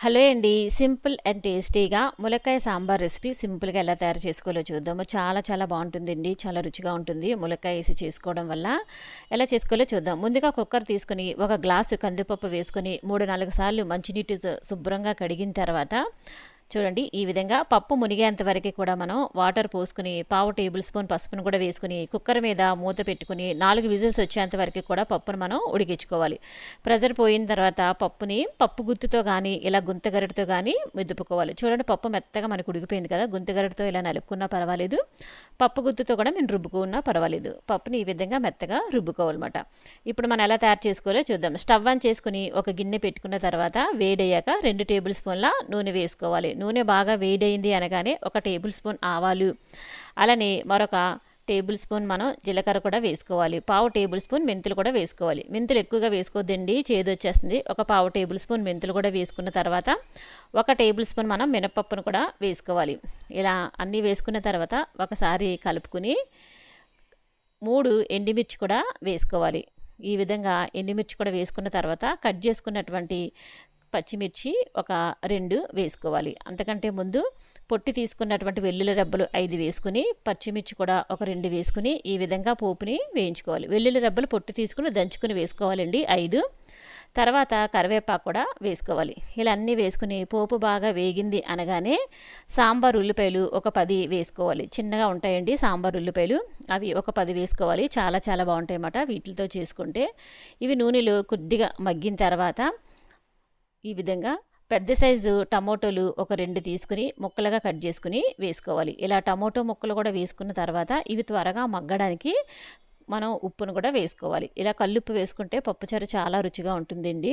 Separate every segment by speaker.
Speaker 1: Hello అండి. Simple and టేస్టీగా ములక్కాయ సాంబార్ రెసిపీ సింపుల్గా ఎలా తయారు చేసుకోవాలో చూద్దాము. చాలా చాలా బాగుంటుందండి. చాలా రుచిగా ఉంటుంది ములక్కాయ వేసి చేసుకోవడం వల్ల. ఎలా చేసుకోవాలో చూద్దాం. ముందుగా కుక్కర్ తీసుకుని ఒక గ్లాసు కందిపప్పు వేసుకొని మూడు నాలుగు సార్లు మంచినీటి శుభ్రంగా కడిగిన తర్వాత చూడండి ఈ విధంగా పప్పు మునిగేంత వరకు కూడా మనం వాటర్ పోసుకుని పావు టేబుల్ స్పూన్ పసుపును కూడా వేసుకుని కుక్కర్ మీద మూత పెట్టుకుని నాలుగు విజిల్స్ వచ్చేంత వరకు కూడా పప్పును మనం ఉడికించుకోవాలి. ప్రెజర్ పోయిన తర్వాత పప్పుని పప్పు గుత్తుతో కానీ ఇలా గుంతగరటితో కానీ మెదుపుకోవాలి. చూడండి పప్పు మెత్తగా మనకు ఉడికిపోయింది కదా గుంతగరటితో ఇలా నలుపుకున్నా పర్వాలేదు. పప్పు గుత్తుతో కూడా మేము రుబ్బుకున్నా పర్వాలేదు. పప్పుని ఈ విధంగా మెత్తగా రుబ్బుకోవాలన్నమాట. ఇప్పుడు మనం ఎలా తయారు చేసుకోవాలో చూద్దాం. స్టవ్ ఆన్ చేసుకుని ఒక గిన్నె పెట్టుకున్న తర్వాత వేడయ్యాక రెండు టేబుల్ స్పూన్ల నూనె వేసుకోవాలి. నూనె బాగా వేడైంది అనగానే ఒక టేబుల్ స్పూన్ ఆవాలు. అలానే మరొక టేబుల్ స్పూన్ మనం జీలకర్ర కూడా వేసుకోవాలి. పావు టేబుల్ స్పూన్ మెంతులు కూడా వేసుకోవాలి. మెంతులు ఎక్కువగా వేసుకోవద్దండి చేదు వచ్చేస్తుంది. ఒక పావు టేబుల్ స్పూన్ మెంతులు కూడా వేసుకున్న తర్వాత ఒక టేబుల్ స్పూన్ మనం మినపప్పును కూడా వేసుకోవాలి. ఇలా అన్నీ వేసుకున్న తర్వాత ఒకసారి కలుపుకుని మూడు ఎండిమిర్చి కూడా వేసుకోవాలి. ఈ విధంగా ఎండిమిర్చి కూడా వేసుకున్న తర్వాత కట్ చేసుకున్నటువంటి పచ్చిమిర్చి ఒక రెండు వేసుకోవాలి. అంతకంటే ముందు పొట్టి తీసుకున్నటువంటి వెల్లుల్లి రెబ్బలు ఐదు వేసుకుని పచ్చిమిర్చి కూడా ఒక రెండు వేసుకుని ఈ విధంగా పోపుని వేయించుకోవాలి. వెల్లుల్లి రెబ్బలు పొట్టి తీసుకుని దంచుకుని వేసుకోవాలండి ఐదు. తర్వాత కరివేపాకు కూడా వేసుకోవాలి. ఇలా అన్నీ వేసుకుని పోపు బాగా వేగింది అనగానే సాంబార్ ఉల్లిపాయలు ఒక పది వేసుకోవాలి. చిన్నగా ఉంటాయండి సాంబార్ ఉల్లిపాయలు. అవి ఒక పది వేసుకోవాలి. చాలా చాలా బాగుంటాయి అన్నమాట వీటితో చేసుకుంటే. ఇవి నూనెలో కొద్దిగా మగ్గిన తర్వాత ఈ విధంగా పెద్ద సైజు టమోటోలు ఒక రెండు తీసుకుని ముక్కలుగా కట్ చేసుకుని వేసుకోవాలి. ఇలా టమోటో ముక్కలు కూడా వేసుకున్న తర్వాత ఇవి త్వరగా మగ్గడానికి మనం ఉప్పును కూడా వేసుకోవాలి. ఇలా కల్లుప్పు వేసుకుంటే పప్పుచారు చాలా రుచిగా ఉంటుందండి.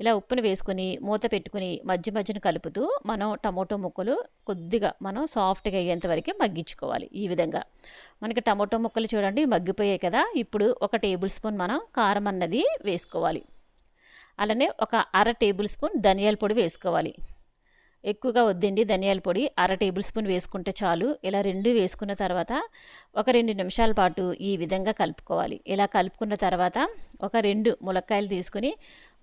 Speaker 1: ఇలా ఉప్పును వేసుకొని మూత పెట్టుకుని మధ్య మధ్యన కలుపుతూ మనం టమోటో ముక్కలు కొద్దిగా మనం సాఫ్ట్గా అయ్యేంత వరకు మగ్గించుకోవాలి ఈ విధంగా. మనకి టమోటో ముక్కలు చూడండి మగ్గిపోయాయి కదా. ఇప్పుడు ఒక టేబుల్ స్పూన్ మనం కారం అన్నది వేసుకోవాలి. అలానే ఒక అర టేబుల్ స్పూన్ ధనియాల పొడి వేసుకోవాలి. ఎక్కువగా వద్దండి ధనియాల పొడి. అర టేబుల్ స్పూన్ వేసుకుంటే చాలు. ఇలా రెండు వేసుకున్న తర్వాత ఒక రెండు నిమిషాల పాటు ఈ విధంగా కలుపుకోవాలి. ఇలా కలుపుకున్న తర్వాత ఒక రెండు ములక్కాయలు తీసుకుని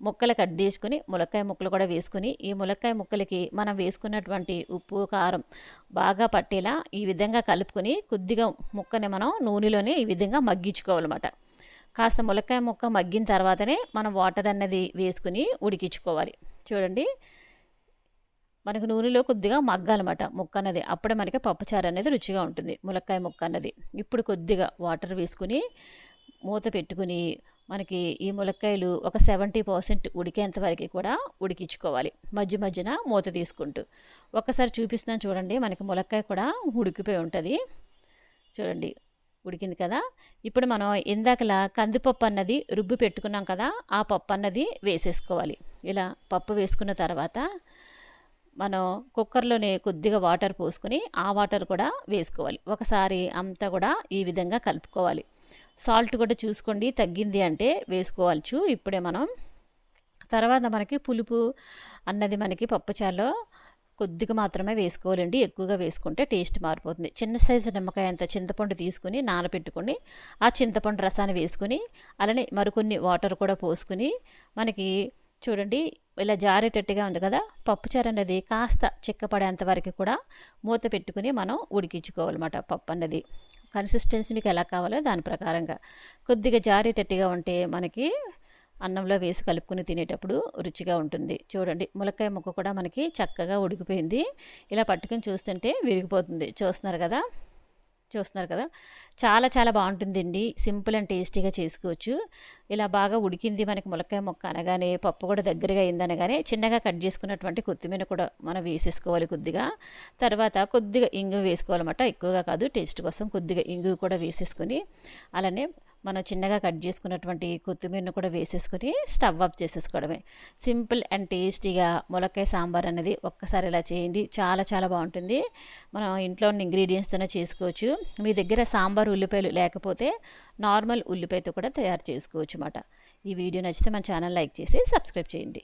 Speaker 1: ముక్కలు కట్ చేసుకుని ములక్కాయ ముక్కలు కూడా వేసుకుని ఈ ములక్కాయ ముక్కలకి మనం వేసుకున్నటువంటి ఉప్పు కారం బాగా పట్టేలా ఈ విధంగా కలుపుకొని కొద్దిగా ముక్కని మనం నూనెలోనే ఈ విధంగా మగ్గించుకోవాలన్నమాట. కాస్త ములక్కాయ ముక్క మగ్గిన తర్వాతనే మనం వాటర్ అన్నది వేసుకుని ఉడికించుకోవాలి. చూడండి. మనకు నూనెలో కొద్దిగా మగ్గాలన్నమాట. ముక్క అన్నది. అప్పుడే మనకి పప్పుచారు అనేది రుచిగా ఉంటుంది. ములక్కాయ ముక్క అన్నది. ఇప్పుడు కొద్దిగా వాటర్ వేసుకుని మూత పెట్టుకుని మనకి ఈ ములక్కాయలు ఒక సెవెంటీ పర్సెంట్ ఉడికేంత వరకు కూడా ఉడికించుకోవాలి. మధ్య మధ్యన మూత తీసుకుంటూ. ఒక్కసారి చూపిస్తున్నాను చూడండి. మనకి ములక్కాయ కూడా ఉడికిపోయి ఉంటుంది. చూడండి. ఉడికింది కదా? ఇప్పుడు మనం ఇందాకలా కందిపప్పు అన్నది రుబ్బు పెట్టుకున్నాం కదా ఆ పప్పు అన్నది వేసేసుకోవాలి. ఇలా పప్పు వేసుకున్న తర్వాత మనం కుక్కర్లోనే కొద్దిగా వాటర్ పోసుకొని ఆ వాటర్ కూడా వేసుకోవాలి. ఒకసారి అంతా కూడా ఈ విధంగా కలుపుకోవాలి. సాల్ట్ కూడా చూసుకోండి తగ్గింది అంటే వేసుకోవచ్చు ఇప్పుడే మనం తర్వాత మనకి పులుపు అన్నది మనకి పప్పుచారులో కొద్దిగా మాత్రమే వేసుకోవాలండి. ఎక్కువగా వేసుకుంటే టేస్ట్ మారిపోతుంది. చిన్న సైజు నిమ్మకాయ అంత చింతపండు తీసుకుని నానబెట్టుకొని ఆ చింతపండు రసాన్ని వేసుకుని అలానే మరికొన్ని వాటర్ కూడా పోసుకుని మనకి చూడండి ఇలా జారేటట్టుగా ఉంది కదా పప్పుచారు అనేది కాస్త చిక్కపడేంత వరకు కూడా మూత పెట్టుకుని మనం ఉడికించుకోవాలన్నమాట పప్పు అన్నది. కన్సిస్టెన్సీ మీకు ఎలా కావాలో దాని ప్రకారంగా. కొద్దిగా జారేటట్టుగా ఉంటే మనకి అన్నంలో వేసి కలుపుకొని తినేటప్పుడు రుచిగా ఉంటుంది. చూడండి ములక్కాయ ముక్క కూడా మనకి చక్కగా ఉడికిపోయింది. ఇలా పట్టుకొని చూస్తుంటే విరిగిపోతుంది. చూస్తున్నారు కదా? చూస్తున్నారు కదా? చాలా చాలా బాగుంటుందండి. సింపుల్ అండ్ టేస్టీగా చేసుకోవచ్చు. ఇలా బాగా ఉడికింది మనకి ములక్కాయ మొక్క అనగానే పప్పు కూడా దగ్గరగా అయిందనగానే చిన్నగా కట్ చేసుకున్నటువంటి కొత్తిమీర కూడా మనం వేసేసుకోవాలి కొద్దిగా. తర్వాత కొద్దిగా ఇంగు వేసుకోవాలన్నమాట. ఎక్కువగా కాదు టేస్ట్ కోసం కొద్దిగా ఇంగు కూడా వేసేసుకొని అలానే మనం చిన్నగా కట్ చేసుకున్నటువంటి కొత్తిమీరను కూడా వేసేసుకొని స్టవ్ ఆఫ్ చేసేసుకోవడమే. సింపుల్ అండ్ టేస్టీగా ములక్కాయ సాంబార్ అనేది ఒక్కసారి ఇలా చేయండి. చాలా చాలా బాగుంటుంది. మనం ఇంట్లో ఉన్న ఇంగ్రీడియంట్స్తోనే చేసుకోవచ్చు. మీ దగ్గర సాంబార్ ఉల్లిపాయలు లేకపోతే నార్మల్ ఉల్లిపాయతో కూడా తయారు చేసుకోవచ్చు అన్నమాట ఈ వీడియో నచ్చితే మన ఛానల్ లైక్ చేసి సబ్స్క్రైబ్ చేయండి.